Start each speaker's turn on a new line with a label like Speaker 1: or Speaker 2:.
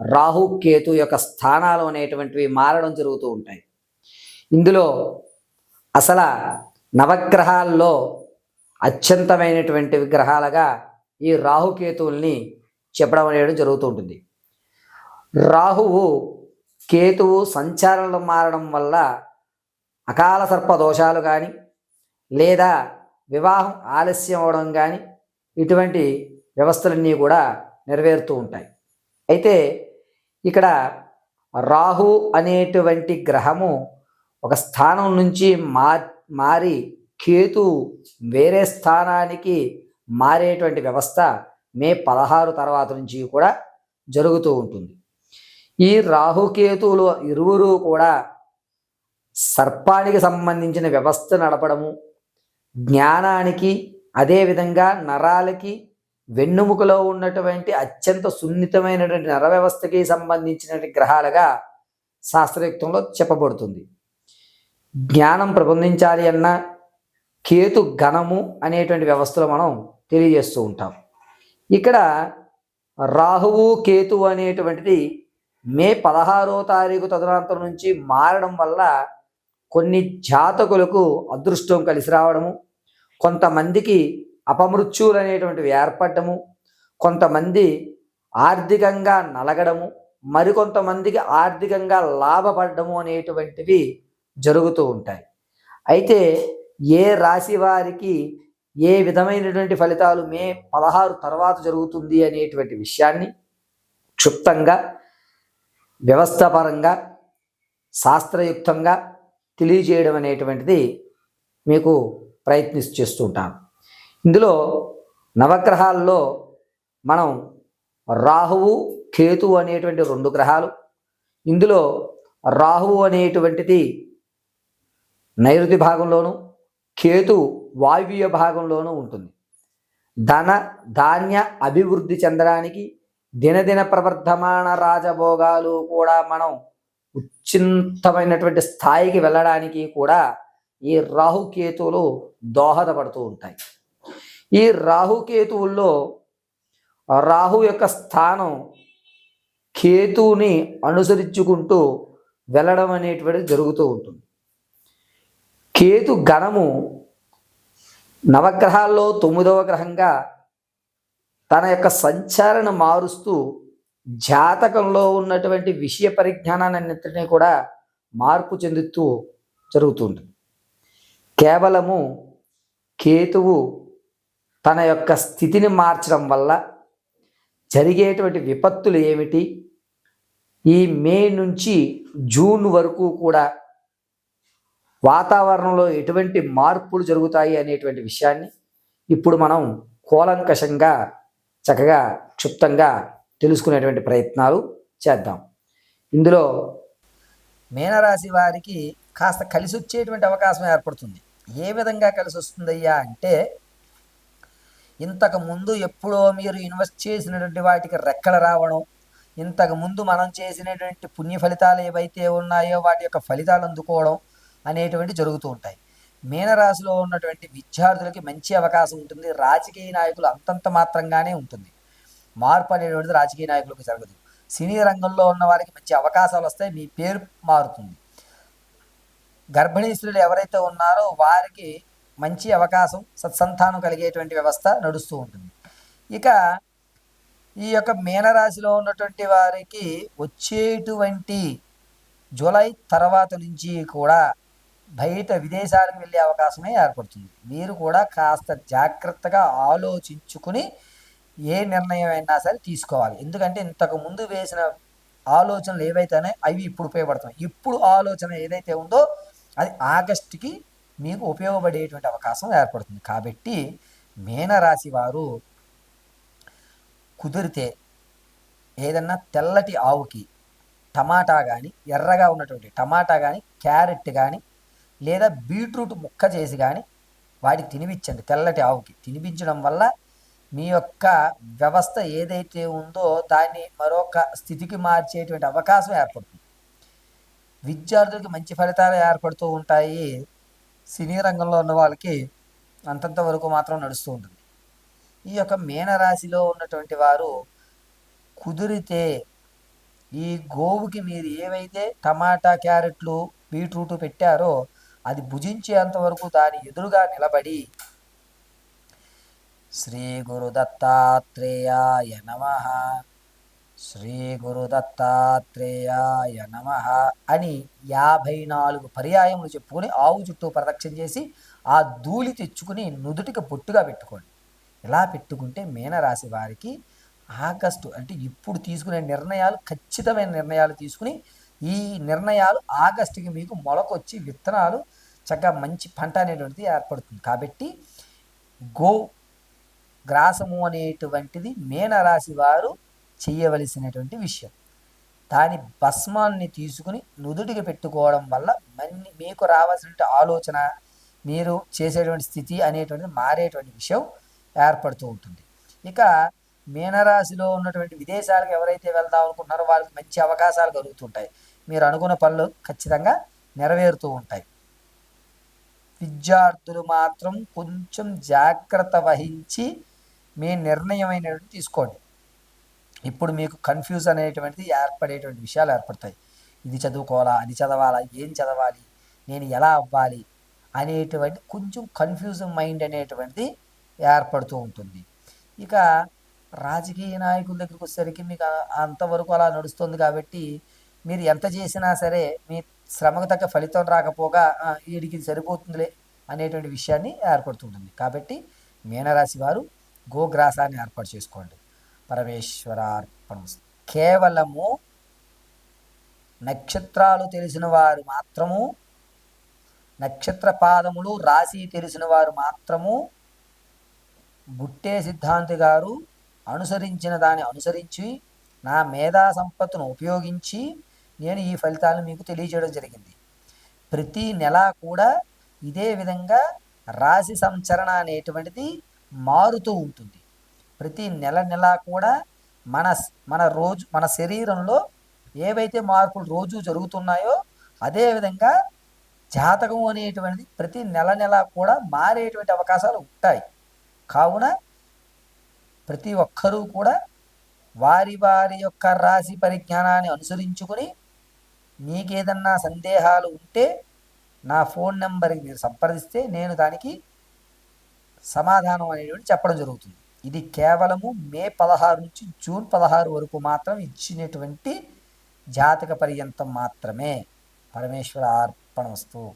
Speaker 1: రాహు కేతు యొక్క స్థానాలు అనేటువంటివి మారడం జరుగుతూ ఉంటాయి. ఇందులో అసలు నవగ్రహాల్లో అత్యంతమైనటువంటి విగ్రహాలుగా ఈ రాహుకేతువుల్ని చెప్పడం అనేది జరుగుతూ ఉంటుంది. రాహువు కేతువు సంచారణలు మారడం వల్ల అకాల సర్ప దోషాలు కానీ లేదా వివాహం ఆలస్యం అవడం కానీ ఇటువంటి వ్యవస్థలన్నీ కూడా నెరవేరుతూ ఉంటాయి. అయితే ఇక్కడ రాహు అనేటువంటి గ్రహము ఒక స్థానం నుంచి మా మారి కేతు వేరే స్థానానికి మారేటువంటి వ్యవస్థ మే పదహారు తర్వాత నుంచి కూడా జరుగుతూ ఉంటుంది. ఈ రాహుకేతువులు ఇరువురు కూడా సర్పానికి సంబంధించిన వ్యవస్థ నడపడము జ్ఞానానికి అదేవిధంగా నరాలకి వెన్నుముకలో ఉన్నటువంటి అత్యంత సున్నితమైనటువంటి నర వ్యవస్థకి సంబంధించినటువంటి గ్రహాలుగా శాస్త్రయుక్తంలో చెప్పబడుతుంది. జ్ఞానం ప్రబంధించాలి అన్న కేతు గణము అనేటువంటి వ్యవస్థలో మనం తెలియజేస్తూ ఉంటాం. ఇక్కడ రాహువు కేతు అనేటువంటిది మే పదహారో తారీఖు తదనంతరం నుంచి మారడం వల్ల కొన్ని జాతకులకు అదృష్టం కలిసి రావడము కొంతమందికి అపమృత్యువులు అనేటువంటివి ఏర్పడము కొంతమంది ఆర్థికంగా నలగడము మరికొంతమందికి ఆర్థికంగా లాభపడము అనేటువంటివి జరుగుతూ ఉంటాయి. అయితే ఏ రాశి వారికి ఏ విధమైనటువంటి ఫలితాలు మే పదహారు తర్వాత జరుగుతుంది అనేటువంటి విషయాన్ని క్షుప్తంగా వ్యవస్థపరంగా శాస్త్రయుక్తంగా తెలియజేయడం అనేటువంటిది మీకు ప్రయత్నిస్తూ చేస్తుంటాను ఇందులో నవగ్రహాల్లో మనం రాహువు కేతు అనేటువంటి రెండు గ్రహాలు ఇందులో రాహువు అనేటువంటిది నైరుతి భాగంలోను కేతు వాయువ్య భాగంలోనూ ఉంటుంది. ధన ధాన్య అభివృద్ధి చెందడానికి దినదిన ప్రవర్ధమాన రాజభోగాలు కూడా మనం ఉచ్చింతమైనటువంటి స్థాయికి వెళ్ళడానికి కూడా ఈ రాహుకేతువులు దోహదపడుతూ ఉంటాయి. ఈ రాహుకేతువుల్లో రాహు యొక్క స్థానం కేతువుని అనుసరించుకుంటూ వెళ్ళడం అనేటువంటిది జరుగుతూ ఉంటుంది. కేతు గణము నవగ్రహాల్లో తొమ్మిదవ గ్రహంగా తన యొక్క సంచారణ మారుస్తూ జాతకంలో ఉన్నటువంటి విషయ పరిజ్ఞానాన్నింటినీ కూడా మార్పు చెందుతూ జరుగుతుంది కేవలము కేతువు తన యొక్క స్థితిని మార్చడం వల్ల జరిగేటువంటి విపత్తులు ఏమిటి? ఈ మే నుంచి జూన్ వరకు కూడా వాతావరణంలో ఎటువంటి మార్పులు జరుగుతాయి అనేటువంటి విషయాన్ని ఇప్పుడు మనం కూలంకషంగా చక్కగా క్షుప్తంగా తెలుసుకునేటువంటి ప్రయత్నాలు చేద్దాం. ఇందులో మీనరాశి వారికి కాస్త కలిసి వచ్చేటువంటి అవకాశం ఏర్పడుతుంది. ఏ విధంగా కలిసి వస్తుందయ్యా అంటే ఇంతకు ముందు ఎప్పుడో మీరు ఇన్వెస్ట్ చేసినటువంటి వాటికి రెక్కలు రావడం ఇంతకు ముందు మనం చేసినటువంటి పుణ్య ఫలితాలు ఏవైతే ఉన్నాయో వాటి యొక్క ఫలితాలు అందుకోవడం అనేటువంటి జరుగుతూ ఉంటాయి. మీనరాశిలో ఉన్నటువంటి విద్యార్థులకి మంచి అవకాశం ఉంటుంది. రాజకీయ నాయకులు అంతంత మాత్రంగానే ఉంటుంది. మార్పు అనేటువంటిది రాజకీయ నాయకులకు జరగదు. సినీ రంగంలో ఉన్న వారికి మంచి అవకాశాలు వస్తాయి. మీ పేరు మారుతుంది. గర్భిణీ స్త్రీలు ఎవరైతే ఉన్నారో వారికి మంచి అవకాశం సత్సంతానం కలిగేటువంటి వ్యవస్థ నడుస్తూ ఉంటుంది. ఇక ఈ యొక్క మీనరాశిలో ఉన్నటువంటి వారికి వచ్చేటువంటి జూలై తర్వాత నుంచి కూడా బయట విదేశాలకు వెళ్ళే అవకాశమే ఏర్పడుతుంది. మీరు కూడా కాస్త జాగ్రత్తగా ఆలోచించుకుని ఏ నిర్ణయం అయినా సరే తీసుకోవాలి. ఎందుకంటే ఇంతకు ముందు వేసిన ఆలోచనలు ఏవైతేనే అవి ఇప్పుడు ఉపయోగపడుతున్నాయి ఇప్పుడు ఆలోచన ఏదైతే ఉందో అది ఆగస్టుకి మీకు ఉపయోగపడేటువంటి అవకాశం ఏర్పడుతుంది. కాబట్టి మీనరాశి వారు కుదిరితే ఏదన్నా తెల్లటి ఆవుకి టమాటా కానీ ఎర్రగా ఉన్నటువంటి టమాటా కానీ క్యారెట్ కానీ లేదా బీట్రూట్ ముక్క చేసి కానీ వాటికి తినిపించండి. తెల్లటి ఆవుకి తినిపించడం వల్ల మీ యొక్క వ్యవస్థ ఏదైతే ఉందో దాన్ని మరొక స్థితికి మార్చేటువంటి అవకాశం ఏర్పడుతుంది. విద్యార్థులకు మంచి ఫలితాలు ఏర్పడుతూ ఉంటాయి. సినీ రంగంలో ఉన్న వాళ్ళకి అంతంత వరకు మాత్రం నడుస్తూ ఉంటుంది. ఈ యొక్క మీనరాశిలో ఉన్నటువంటి వారు కుదిరితే ఈ గోవుకి మీరు ఏవైతే టమాటా క్యారెట్లు బీట్రూట్ పెట్టారో అది భుజించేంత వరకు దాని ఎదురుగా నిలబడి శ్రీ గురు దత్తాత్రేయాయ నమ. శ్రీ గురు దత్తాత్రేయాయ నమ అని యాభై నాలుగు పర్యాయములు చెప్పుకొని ఆవు చుట్టూ ప్రదక్షిణ చేసి ఆ ధూళి తెచ్చుకుని నుదుటికి పొట్టుగా పెట్టుకోండి. ఇలా పెట్టుకుంటే మీనరాశి వారికి ఆగస్టు అంటే ఇప్పుడు తీసుకునే నిర్ణయాలు ఖచ్చితమైన నిర్ణయాలు తీసుకుని ఈ నిర్ణయాలు ఆగస్టుకి మీకు మొలకొచ్చి విత్తనాలు చక్కగా మంచి పంట అనేటువంటిది ఏర్పడుతుంది. కాబట్టి గో గ్రాసము అనేటువంటిది మీనరాశి వారు చేయవలసినటువంటి విషయం. దాని భస్మాన్ని తీసుకుని నుదుటికి పెట్టుకోవడం వల్ల మన్ని మీకు రావాల్సిన ఆలోచన మీరు చేసేటువంటి స్థితి అనేటువంటిది మారేటువంటి విషయం ఏర్పడుతూ ఉంటుంది. ఇక మీనరాశిలో ఉన్నటువంటి విదేశాలకు ఎవరైతే వెళ్దాం అనుకుంటున్నారో వాళ్ళకి మంచి అవకాశాలు కలుగుతుంటాయి. మీరు అనుకున్న పనులు ఖచ్చితంగా నెరవేరుతూ ఉంటాయి. విద్యార్థులు మాత్రం కొంచెం జాగ్రత్త వహించి మీ నిర్ణయమైనటువంటి తీసుకోండి. ఇప్పుడు మీకు కన్ఫ్యూజ్ అనేటువంటిది ఏర్పడేటువంటి విషయాలు ఏర్పడతాయి. ఇది చదువుకోవాలా? అది చదవాలా? ఏం చదవాలి? నేను ఎలా అవ్వాలి? అనేటువంటి కొంచెం కన్ఫ్యూజన్ మైండ్ అనేటువంటిది ఏర్పడుతూ ఉంటుంది. ఇక రాజకీయ నాయకుల దగ్గరికి వచ్చేసరికి మీకు అంతవరకు అలా నడుస్తుంది కాబట్టి మీరు ఎంత చేసినా సరే మీ శ్రమకు తగ్గ ఫలితం రాకపోగా వీడికి సరిపోతుందిలే అనేటువంటి విషయాన్ని ఏర్పడుతుంటుంది కాబట్టి మీనరాశి వారు గోగ్రాసాన్ని ఏర్పాటు చేసుకోండి. పరమేశ్వరార్పణ కేవలము నక్షత్రాలు తెలిసిన వారు మాత్రము నక్షత్ర పాదములు రాశి తెలిసిన వారు మాత్రము బుట్టే సిద్ధాంతి గారు అనుసరించిన దాన్ని అనుసరించి నా మేధా సంపత్తును ఉపయోగించి నేను ఈ ఫలితాలను మీకు తెలియజేయడం జరిగింది. ప్రతి నెల కూడా ఇదే విధంగా రాశి సంచరణ అనేటువంటిది మారుతూ ఉంటుంది. ప్రతి నెల నెల కూడా మన మన రోజు మన శరీరంలో ఏవైతే మార్పులు రోజు జరుగుతున్నాయో అదేవిధంగా జాతకం అనేటువంటిది ప్రతి నెల నెల కూడా మారేటువంటి అవకాశాలు ఉంటాయి. కావున ప్రతి ఒక్కరూ కూడా వారి వారి యొక్క రాశి పరిజ్ఞానాన్ని అనుసరించుకొని మీకేదన్నా సందేహాలు ఉంటే నా ఫోన్ నెంబర్కి మీరు సంప్రదిస్తే నేను దానికి సమాధానం అనేటువంటి చెప్పడం జరుగుతుంది. ఇది కేవలము మే పదహారు నుంచి జూన్ పదహారు వరకు మాత్రం ఇచ్చినటువంటి జాతక పర్యంతం మాత్రమే. పరమేశ్వర అర్పణ వస్తువు.